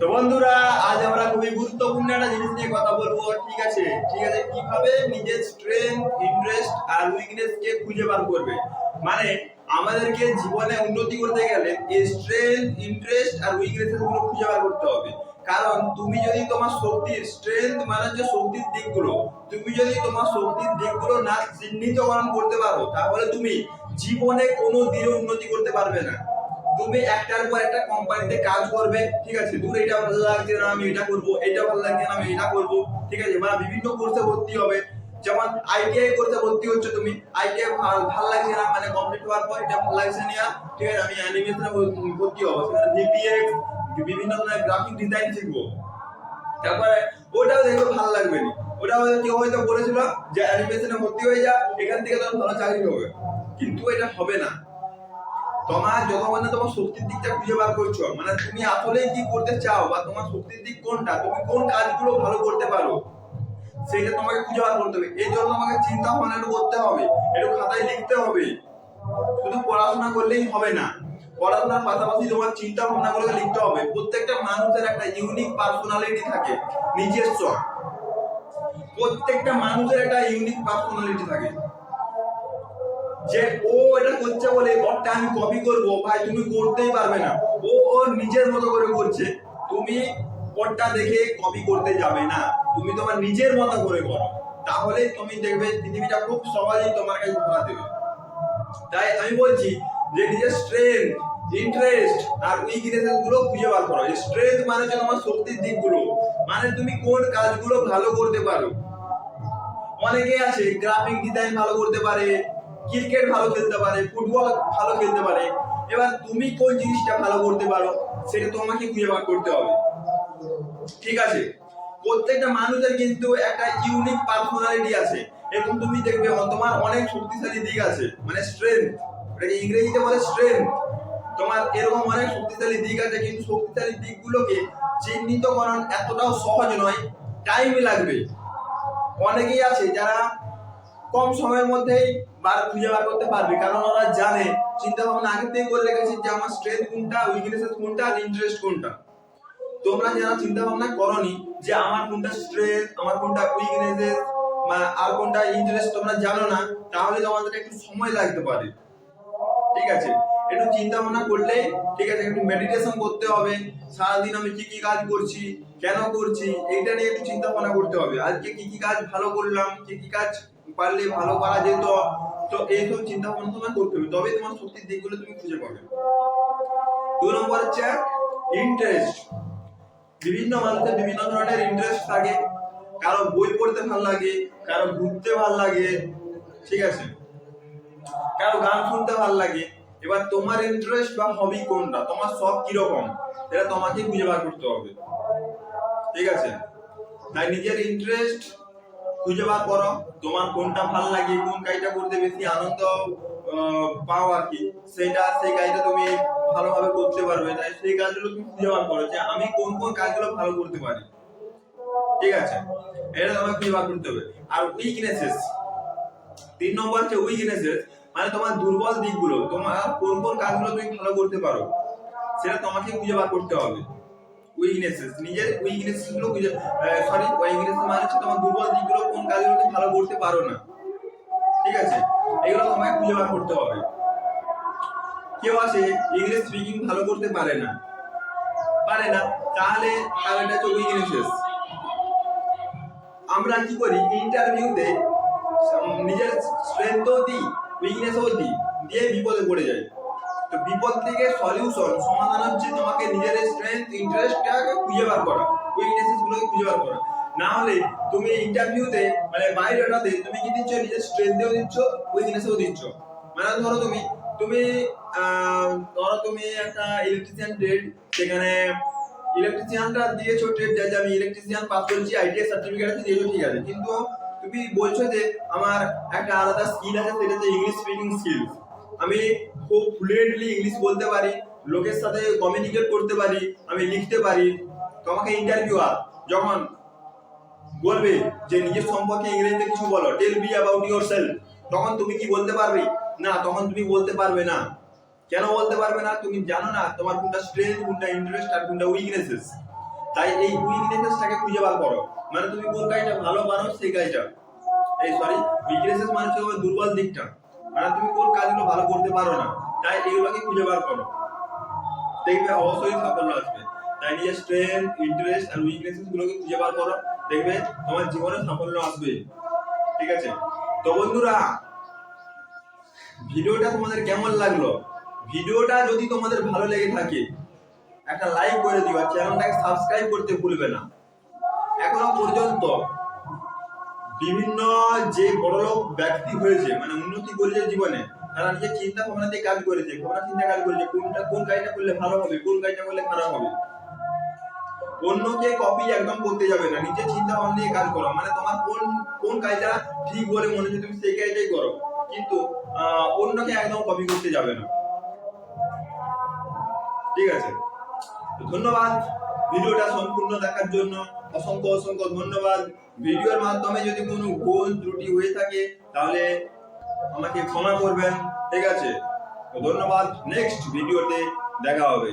তো বন্ধুরা, আজ আমরা খুবই গুরুত্বপূর্ণ একটা জিনিস নিয়ে কথা বলব। ঠিক আছে? ঠিক আছে, কীভাবে নিজের স্ট্রেংথ ইন্টারেস্ট আর উইকনেস কে খুঁজে বার করবে? মানে আমাদেরকে জীবনে উন্নতি করতে গেলে এই স্ট্রেংথ ইন্টারেস্ট আর উইকনেসগুলো খুঁজে বার করতে হবে। কারণ, তুমি যদি তোমার শক্তির স্ট্রেংথ মানে যে শক্তির দিকগুলো, তুমি যদি তোমার শক্তির দিকগুলো না চিহ্নিতকরণ করতে পারো, তাহলে তুমি জীবনে কোনো দিনে উন্নতি করতে পারবে না। তুমি একটার পর একটা কোম্পানিতে কাজ করবে, ঠিক আছে? দূর এটা ভালো লাগছে না, আমি এটা করব, এটা ভালো লাগছে না, আমি এটা করব, ঠিক আছে? বা বিভিন্ন কোর্সে ভর্তি হবে। যেমন আইটিআই কোর্সে ভর্তি হচ্ছে তুমি আইটিআই ভালো লাগছে না মানে কমপ্লিট হওয়ার পর এটা লাগছে না, ঠিক আছে? আমি অ্যানিমেশনে ভর্তি হব। সেখানে বিভিন্ন ধরনের গ্রাফিক ডিজাইন শিখব। তারপরে ওটাও দেখবে ভালো লাগবে না। ওটা হয়তো কেউ হয়তো বলেছিল যে অ্যানিমেশনে ভর্তি হয়ে যা, এখান থেকে তোর ভালো চাকরি হবে। কিন্তু এটা হবে না। তোমার না তোমার শক্তির দিকটা খুঁজে বার করছ। মানে তুমি আসলে কি করতে চাও বা তোমার শক্তির দিক কোনটা? তুমি কোন কাজগুলো ভালো করতে পারো? সেটা তোমাকে খুঁজে বার করতে হবে। এই জন্য তোমাকে চিন্তা ভাবনা একটু করতে হবে। একটু খাতায় লিখতে হবে। শুধু পড়াশোনা করলেই হবে না। পড়াশোনার পাশাপাশি তোমার চিন্তা ভাবনা গুলোকে লিখতে হবে। প্রত্যেকটা মানুষের একটা ইউনিক পার্সোনালিটি থাকে নিজস্ব প্রত্যেকটা মানুষের একটা ইউনিক পার্সোনালিটি থাকে। যে ও এটা করছে বলে ওরটা আমি কপি করব, ভাই, তুমি করতেই পারবে না। ও ওর নিজের মতো করে করছে। তুমি ওরটা দেখে কপি করতে যাবে না। তুমি তোমার নিজের মতো করে করো। তাহলে তুমি দেখবে পৃথিবীটা খুব সহজেই তোমার কাছে ধরা দেবে। তাই আমি বলছি যে নিজের স্ট্রেংথ ইন্টারেস্ট আর উইকনেসগুলো খুঁজে বার করো। স্ট্রেংথ মানে হচ্ছে তোমার শক্তির দিকগুলো। মানে তুমি কোন কাজগুলো ভালো করতে পারো। অনেকে আছে গ্রাফিক ডিজাইন ভালো করতে পারে ক্রিকেট ভালো খেলতে পারে, ফুটবল ভালো খেলতে পারে, এবার তুমি কোন জিনিসটা ভালো করতে পারো, সেটা তোমাকে খুঁজে বার করতে হবে। ঠিক আছে? প্রত্যেকটা মানুষের কিন্তু একটা ইউনিক পার্সোনালিটি আছে, এবং তুমি দেখবে তোমার অনেক শক্তিশালী দিক আছে মানে স্ট্রেংথ এটাকে ইংরেজিতে বলে স্ট্রেংথ তোমার এরকম অনেক শক্তিশালী দিক আছে, কিন্তু শক্তিশালী দিকগুলোকে চিহ্নিতকরণ এতটাও সহজ নয় টাইম লাগবে। অনেকেই আছে যারা কম সময়ের মধ্যেই বার খুঁজে বার করতে পারবে। কারণ ওরা জানে চিন্তা ভাবনা আগে থেকে করে রেখেছে যে আমার স্ট্রেংথ কোনটা উইকনেস কোনটা আর ইন্টারেস্ট কোনটা। তোমরা যারা চিন্তা ভাবনা করনি যে আমার কোনটা স্ট্রেংথ আমার কোনটা উইকনেস আর কোনটা ইন্টারেস্ট তোমরা জানো না, তাহলে তোমাদের একটু সময় লাগতে পারে। ঠিক আছে? একটু চিন্তা ভাবনা করলে, ঠিক আছে, একটু মেডিটেশন করতে হবে। সারাদিন আমি কি কি কাজ করছি, কেন করছি, এইটা নিয়ে একটু চিন্তা ভাবনা করতে হবে। আজকে কি কি কাজ ভালো করলাম, কি কি কাজ পারলে ভালো করা যেত। তো এই এইসব চিন্তা ভাবনা তোমার করতে হবে। তবে তোমার শক্তির দিকগুলো তুমি খুঁজে পাবে। দু নম্বর হচ্ছে ইন্টারেস্ট বিভিন্ন মানুষের বিভিন্ন ধরনের ইন্টারেস্ট থাকে। কারও বই পড়তে ভালো লাগে, কারও ঘুরতে ভালো লাগে, ঠিক আছে? কারও গান শুনতে ভালো লাগে। এবার তোমার ইন্টারেস্ট বা হবি কোনটা? তোমার শখ কীরকম? এটা তোমাকে খুঁজে বার করতে হবে। ঠিক আছে? তাই নিজের ইন্টারেস্ট খুঁজে বার করো। তোমার কোনটা ভালো লাগে, কোন কাজটা করতে বেশি আনন্দ পাও আর কি। সেটা সেই কাজটা তুমি ভালোভাবে করতে পারবে। তাই সেই কাজগুলো তুমি খুঁজে বার করো যে আমি কোন কোন কাজগুলো ভালো করতে পারি। ঠিক আছে? এটা তোমাকে খুঁজে বার করতে হবে। আর উইকনেসেস তিন নম্বর হচ্ছে উইকনেসেস মানে তোমার দুর্বল দিকগুলো, তোমার কোন কোন কাজগুলো তুমি ভালো করতে পারো, সেটা তোমাকে খুঁজে বার করতে হবে। উইকনেসেস নিজের উইকনেসেসগুলো খুঁজে সরি উইকনেস মানে হচ্ছে তোমার দুর্বল দিকগুলো কোন কাজগুলো তুমি ভালো করতে পারো না। ঠিক আছে? এগুলো তোমাকে খুঁজে বার করতে হবে। কেউ আছে ইংলিশ স্পিকিং ভালো করতে পারে না। পারে না, তাহলে তাহলে এটা হচ্ছে উইকনেসেস আমরা কি করি? ইন্টারভিউতে নিজের স্ট্রেংথও দিই উইকনেসও দিই, দিয়ে বিপদে পড়ে যাই। তো বিপদ থেকে সলিউশন সমাধান হচ্ছে তোমাকে নিজের স্ট্রেংথ ইন্টারেস্টটাকে খুঁজে বার করা উইকনেসেস গুলোকে খুঁজে বার করা। না হলে তুমি ইন্টারভিউতে মানে বায়োডাটাতে তুমি কি দিচ্ছ? নিজের স্ট্রেংথেও দিচ্ছ উইকনেসেও দিচ্ছ। মানে ধরো তুমি তুমি ধরো তুমি একটা ইলেকট্রিশিয়ান ট্রেড সেখানে ইলেকট্রিশিয়ানটা দিয়েছ ট্রেড যে আমি ইলেকট্রিশিয়ান পাস করেছি আইটিআই সার্টিফিকেট আছে, দিয়েছ, ঠিক আছে। কিন্তু তুমি বলছো যে, আমার একটা আলাদা স্কিল আছে, সেটা হচ্ছে ইংলিশ স্পিকিং স্কিল আমি খুব ফ্লুয়েন্টলি ইংলিশ বলতে পারি, লোকের সাথে কমিউনিকেট করতে পারি, আমি লিখতে পারি। তোমাকে ইন্টারভিউ আর যখন বলবে যে নিজের সম্পর্কে ইংরেজিতে কিছু বলো tell me about yourself তখন তুমি কি বলতে পারবে? না, তখন তুমি বলতে পারবে না। কেন বলতে পারবে না? তুমি জানো না তোমার কোনটা স্ট্রেংথ কোনটা ইন্টারেস্ট আর কোনটা উইকনেসেস তাই এই উইকনেসেসটাকে খুঁজে বার করো। মানে তুমি কোন কাজটা ভালো পারো, সেই কাজটা এই সরি উইকনেসেস মানে হচ্ছে দুর্বল দিকটা। মানে তুমি কোন কাজগুলো ভালো করতে পারো না, তাই এগুলোকে খুঁজে বার করো। দেখবে অবশ্যই সাফল্য আসবে। তাই নিজের স্ট্রেংথ ইন্টারেস্ট আর উইকনেসেস গুলোকে খুঁজে বার করো। দেখবে তোমার জীবনে সাফল্য আসবে। ঠিক আছে? তো বন্ধুরা, ভিডিওটা তোমাদের কেমন লাগল? ভিডিওটা যদি তোমাদের ভালো লেগে থাকে, একটা লাইক করে দিও আর চ্যানেলটাকে সাবস্ক্রাইব করতে ভুলবে না। এখনও পর্যন্ত বিভিন্ন যে বড়লোক ব্যক্তি হয়েছে মানে উন্নতি করেছে জীবনে, তারা নিজের চিন্তা ভাবনা দিয়ে কাজ করেছে, ভাবনা চিন্তা কাজ করেছে, কোনটা, কোন কাজটা করলে ভালো হবে, কোন কাজটা করলে খারাপ হবে। অন্যকে কপি একদম করতে যাবে না, নিজের চিন্তা ভাবনা নিয়ে কাজ করো মানে তোমার কোন কোন কাজটা ঠিক বলে মনে হচ্ছে তুমি সেই কাজটাই করো, কিন্তু অন্যকে একদম কপি করতে যাবে না। ঠিক আছে? ধন্যবাদ, ভিডিওটা সম্পূর্ণ দেখার জন্য। অসংখ্য অসংখ্য ধন্যবাদ। ভিডিওর মাধ্যমে যদি কোনো ভুল ত্রুটি হয়ে থাকে, তাহলে আমাকে ক্ষমা করবেন। ঠিক আছে? ধন্যবাদ। নেক্সট ভিডিওতে দেখা হবে।